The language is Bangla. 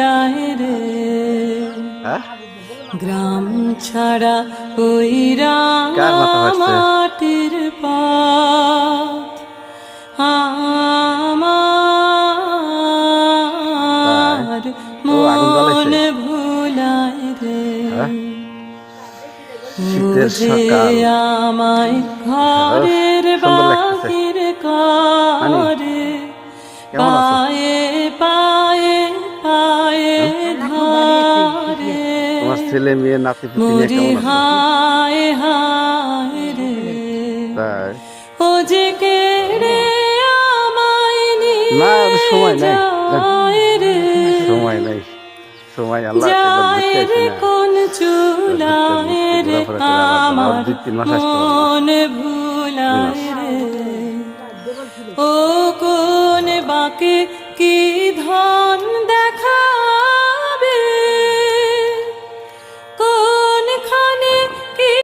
ভুলায় রে। হ্যাঁ? গ্রাম ছাড়া ওই মাটির পথ। আমার। মন ভুলায় রে। হ্যাঁ? আমায় ঘরের কেড়ে আমায় নিয়ে না, সময় নাই। সময় নাই। সময় আল্লাহ দুই তিন মাস আসতে ও কোন বাকে